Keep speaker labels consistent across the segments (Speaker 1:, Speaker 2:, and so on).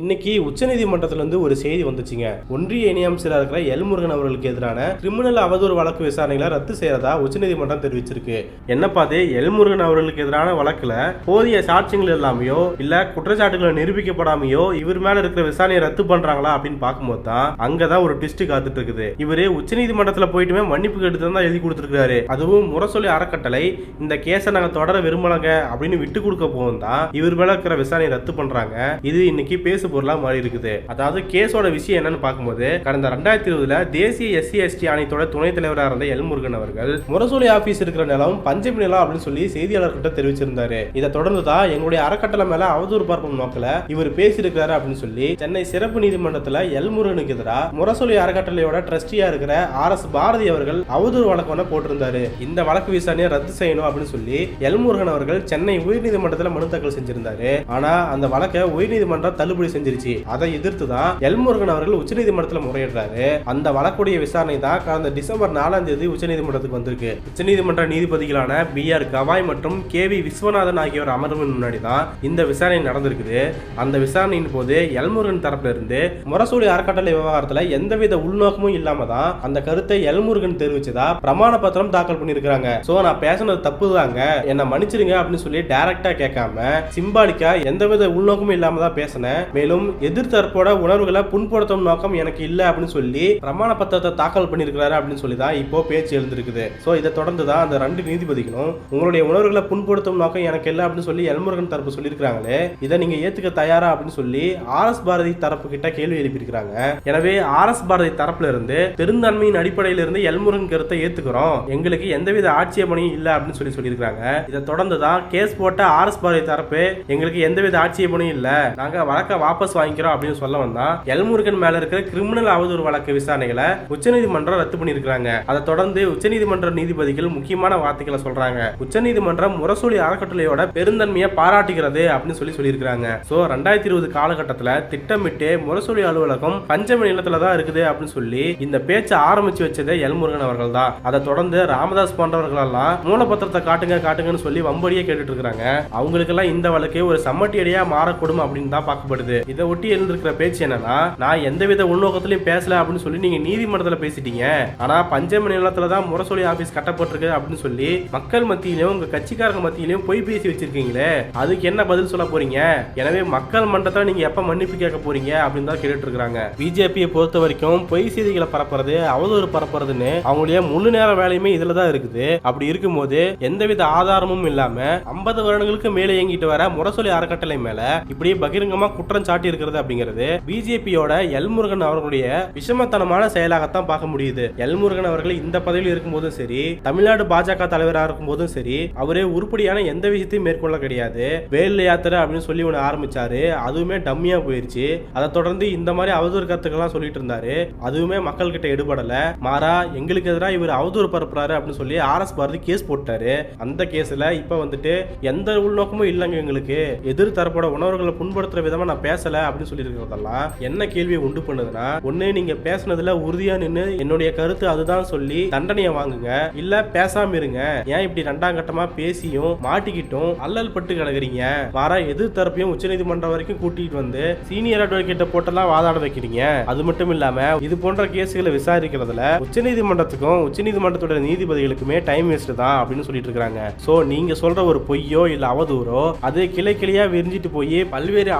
Speaker 1: இன்னைக்கு உச்சநீதிமன்றத்திலிருந்து ஒரு செய்தி வந்துச்சுங்க. ஒன்றிய இணையமைச்சராக இருக்கிற எல்முருகன் அவர்களுக்கு எதிரான கிரிமினல் அவதூறு வழக்கு விசாரணைகளை ரத்து செய்யறதா உச்சநீதிமன்றம் தெரிவிச்சிருக்கு. என்னப்பா அது எல்முருகன் அவர்களுக்கு எதிரான வழக்குல போதிய சாட்சியங்கள் இல்லாமையோ இல்ல குற்றச்சாட்டுகளை நிரூபிக்கப்படாமையோ இவர் மேல இருக்கிற விசாரணையை ரத்து பண்றாங்களா அப்படின்னு பார்க்கும்போது தான் அங்கதான் ஒரு ட்விஸ்ட் காத்துட்டு இருக்குது இவரு உச்சநீதிமன்றத்துல போயிட்டுமே மன்னிப்பு கேட்டு தான் எழுதி கொடுத்துருக்காரு அதுவும் முரசொலி அறக்கட்டளை இந்த கேஸை நாங்க தொடர விரும்பலங்க அப்படின்னு விட்டு கொடுக்க போகும் தான் இவர் மேல இருக்கிற விசாரணையை ரத்து பண்றாங்க. இது இன்னைக்கு பேச பொருளா மாறி இருக்குது. அதாவது கேஸோட விஷயம் என்னன்னு பார்க்கும்போது கடந்த ரெண்டாயிரத்தி இருபதுல தேசிய எஸ்சி எஸ்டி ஆணையத்தோட துணைத் தலைவராக இருந்த எல் முருகன் அவர்கள் முரசொலி ஆபீஸ் இருக்கிற நிலம் பஞ்சமி நிலம் அப்படின்னு சொல்லி செய்தியாளர்கிட்ட தெரிவிச்சிருந்தாரு. இதை தொடர்ந்து தான் எங்களுடைய அறக்கட்டளை மேல அவதூறு பார்க்கும் நோக்கில இவர் பேசியிருக்கிறாரு அப்படின்னு சொல்லி சென்னை சிறப்பு நீதிமன்றத்துல எல் முருகனுக்கு எதிராக முரசொலி அறக்கட்டளையோட ட்ரஸ்டியா இருக்கிற ஆர் எஸ் பாரதி அவர்கள் அவதூறு வழக்கு ஒன்று போட்டிருந்தாரு. இந்த வழக்கு விசாரணையை ரத்து செய்யணும் அப்படின்னு சொல்லி எல் முருகன் அவர்கள் சென்னை உயர்நீதிமன்றத்தில் மனு தாக்கல் செஞ்சிருந்தாரு. ஆனா அந்த வழக்கை உயர்நீதிமன்றம் தள்ளுபடி செஞ்சிருச்சு. அதை எதிர்த்து தான் எல்முருகன் அவர்கள் உச்சநீதிமன்றத்தில் முறையிடுறாரு. அந்த வழக்குடைய விசாரணை தான் கடந்த டிசம்பர் நாலாம் தேதி உச்சநீதிமன்றத்துக்கு வந்திருக்கு. உச்சநீதிமன்ற நீதிபதிகளான பி ஆர் கவாய் மற்றும் கே வி விஸ்வநாதன் ஆகியோர் அமர்வின் முன்னாடி தான் இந்த விசாரணை நடந்திருக்குது. அந்த விசாரணையின் போது எல்முருகன் தரப்புல இருந்து முரசொலி அறக்கட்டளை விவகாரத்துல எந்தவித உள்நோக்கமும் இல்லாம தான் அந்த கருத்தை எல்முருகன் தெரிவிச்சதா பிரமாண பத்திரம் தாக்கல் பண்ணியிருக்கிறாங்க. சோ நான் பேசுனது தப்பு தாங்க என்னை மன்னிச்சிருங்க அப்படின்னு சொல்லி டைரக்டா கேட்காம சிம்பாலிக்கா எந்தவித உள்நோக்கமும் இல்லாம தான் பேசினேன். மேலும் எதிர்த்தரப்போட உணர்வுகளை புண்படுத்தும் நோக்கம் எனக்கு இல்லை அப்படின்னு சொல்லி பிரமாண பத்திரத்தை தாக்கல் பண்ணியிருக்கிறாரு அப்படின்னு சொல்லி தான் இப்போ பேச்சு எழுந்திருக்குது. ஸோ இதை தொடர்ந்து தான் அந்த ரெண்டு நீதிபதிகளும் உங்களுடைய உணர்வுகளை புண்படுத்தும் நோக்கம் எனக்கு இல்லை அப்படின்னு சொல்லி எல்முருகன் தரப்பு சொல்லியிருக்கிறாங்களே இதை நீங்க ஏத்துக்க தயாரா அப்படின்னு சொல்லி ஆர் எஸ் பாரதி தரப்பு கிட்ட கேள்வி எழுப்பியிருக்கிறாங்க. எனவே ஆர் எஸ் பாரதி தரப்புல இருந்து பெருந்தன்மையின் அடிப்படையில இருந்து எல்முருகன் கருத்தை ஏத்துக்கிறோம். எங்களுக்கு எந்தவித ஆட்சேபனையும் இல்லை அப்படின்னு சொல்லி சொல்லியிருக்காங்க இதை தொடர்ந்து தான் கேஸ் போட்ட ஆர் எஸ் பாரதி தரப்பு எங்களுக்கு எந்தவித ஆட்சேபனையும் இல்லை. நாங்க வழக்கை வாபஸ் வாங்கிக்கிறோம் அப்படின்னு சொல்ல வந்தா எல்முருகன் மேல இருக்கிற கிரிமினல் அவதூறு வழக்கு விசாரணைகளை உச்சநீதிமன்றம் ரத்து பண்ணியிருக்காங்க அதை தொடர்ந்து உச்சநீதிமன்ற நீதிபதிகள் முக்கியமான வார்த்தைகளை சொல்றாங்க. உச்சநீதிமன்றம் முரசொலி அறக்கட்டளையோட பெருந்தன்மையை பாராட்டுகிறது அப்படின்னு சொல்லி சொல்லியிருக்காங்க சோ ரெண்டாயிரத்தி இருபது காலகட்டத்தில் திட்டமிட்டு முரசொலி அலுவலகம் பஞ்சம நிலத்துல தான் இருக்குது அப்படின்னு சொல்லி இந்த பேச்சை ஆரம்பிச்சு வச்சதே எல்முருகன் அவர்கள் தான். அதை தொடர்ந்து ராமதாஸ் போன்றவர்கள் எல்லாம் மூலப்பத்திரத்தை காட்டுங்க காட்டுங்கன்னு சொல்லி வம்படியே கேட்டுட்டு இருக்காங்க அவங்களுக்கெல்லாம் இந்த வழக்கு ஒரு சம்மட்டியடியா மாறக்கூடும் அப்படின்னு தான் பார்க்கப்படுது. இதை ஒட்டி எழுந்திருக்கிற பேச்சு என்னன்னா நான் எந்தவித உள்நோக்கத்திலையும் பேசல அப்படின்னு சொல்லி நீங்க நீதிமன்றத்தில் பேசிட்டீங்க. ஆனா பஞ்சம நிலத்துல தான் முரசொலி ஆபீஸ் கட்டப்பட்டிருக்கு அப்படின்னு சொல்லி மக்கள் மத்தியிலும் உங்க கட்சிக்காரங்க மத்தியிலும் பொய் பேசி வச்சிருக்கீங்களே அதுக்கு என்ன பதில் சொல்ல போறீங்க? எனவே மக்கள் மன்றத்தை நீங்க எப்ப மன்னிப்பு கேட்க போறீங்க அப்படின்னு தான் கேட்டுட்டு இருக்காங்க பிஜேபியை பொறுத்த வரைக்கும் பொய் செய்திகளை பரப்புறது அவதூறு பரப்புறதுன்னு அவங்களுடைய முழு நேர வேலையுமே இதுல தான் இருக்குது. அப்படி இருக்கும்போது எந்தவித ஆதாரமும் இல்லாம ஐம்பது வருடங்களுக்கு மேலே இயங்கிட்டு வர முரசொலி அறக்கட்டளை மேல இப்படி பகிரங்கமா குற்றம் சாட்டி இருக்கிறது அப்படிங்கிறது பிஜேபியோட எல்முருகன் அவர்களுடைய விஷமத்தனமான செயலாகத்தான் பார்க்க முடியுது. எல்முருகன் அவர்கள் இந்த பதவியில் இருக்கும்போதும் சரி தமிழ்நாடு பாஜக தலைவராக இருக்கும்போதும் சரி அவரே உருப்படியான எந்த விஷயத்தையும் மேற்கொள்ள கிடையாது. வேல் யாத்திரை அப்படின்னு சொல்லி ஒன்று ஆரம்பிச்சாரு. அதுவுமே டம்மியா போயிருச்சு. அதை தொடர்ந்து இந்த மாதிரி அவதூறு கருத்துக்கள்லாம் சொல்லிட்டு இருந்தாரு. அதுவுமே மக்கள் கிட்ட எடுபடல. மாறா எங்களுக்கு எதிராக இவர் அவதூறு பரப்புறாரு அப்படின்னு சொல்லி ஆர்எஸ் பாரதி கேஸ் போட்டாரு. அந்த கேஸ்ல இப்ப வந்துட்டு எந்த உள்நோக்கமும் இல்லைங்க எங்களுக்கு. எதிர் தரப்போட உணர்வுகளை புண்படுத்துற விதமா நான் பேசல அப்படின்னு சொல்லியிருக்கிறதெல்லாம் என்ன கேள்வியை உண்டு பண்ணுதுன்னா ஒன்னு நீங்க பேசுனதுல உறுதியா நின்னு என்னுடைய கருத்து அதுதான் சொல்லி தண்டனையை வாங்குங்க. இல்ல பேசாம இருங்க. ஏன் இப்படி ரெண்டாம் கட்டமா பேசியும் மாட்டிக்கிட்டும் அல்லல் பட்டு கிடக்குறீங்க. வர எதிர் தரப்பையும் உச்சநீதிமன்றம் வரைக்கும் கூட்டிட்டு வந்து சீனியர் அட்வொகேட்டை போட்டெல்லாம் வாதாட வைக்கிறீங்க. அது மட்டும் இல்லாம இது போன்ற கேஸுகளை விசாரிக்கிறதுல உச்சநீதிமன்றத்துக்கும் உச்சநீதிமன்றத்தோட நீதிபதிகளுக்குமே டைம் வேஸ்ட் தான் அப்படின்னு சொல்லிட்டு இருக்காங்க சோ நீங்க சொல்ற ஒரு பொய்யோ இல்ல அவதூறோ அது கிளை கிளையா விரிஞ்சிட்டு போய் பல்வேறு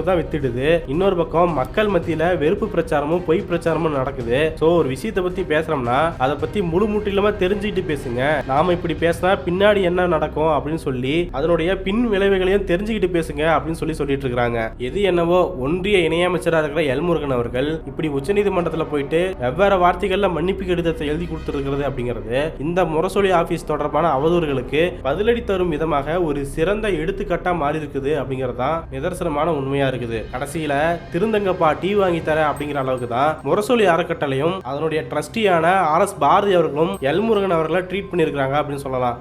Speaker 1: அலைக்கழிப்புகளுக்கு தான் வித்துடுது. இன்னொரு பக்கம் மக்கள் மத்தியில வெறுப்பு பிரச்சாரமும் பொய் பிரச்சாரமும் நடக்குது. சோ ஒரு விஷயத்தை பத்தி பேசுறோம்னா அதை பத்தி முழு முற்றிலுமா தெரிஞ்சுக்கிட்டு பேசுங்க. நாம இப்படி பேசினா பின்னாடி என்ன நடக்கும் அப்படின்னு சொல்லி அதனுடைய பின் விளைவுகளையும் தெரிஞ்சுக்கிட்டு பேசுங்க அப்படின்னு சொல்லி சொல்லிட்டு இருக்காங்க. எது என்னவோ ஒன்றிய இணையமைச்சராக இருக்கிற எல்முருகன் அவர்கள் இப்படி உச்சநீதிமன்றத்துல போயிட்டு வெவ்வேறு வார்த்தைகள்ல மன்னிப்பு கடிதத்தை எழுதி கொடுத்திருக்கிறது அப்படிங்கிறது இந்த முரசொலி ஆபீஸ் தொடர்பான அவதூறுகளுக்கு பதிலடி தரும் விதமாக ஒரு சிறந்த எடுத்துக்காட்டா மாறி இருக்குது அப்படிங்கறதான் நிதர்சனமான உண்மையா இருக்குது. கடைசியில திருந்தங்கப்பா டீ வாங்கி தர அப்படிங்கிற அளவுக்கு தான் முரசொலி அறக்கட்டளையும் அதனுடைய ட்ரஸ்டியான ஆர் எஸ் பாரதி அவர்களும் எல்முருகன் அவர்களை ட்ரீட் பண்ணியிருக்காங்க அப்படின்னு சொல்லலாம்.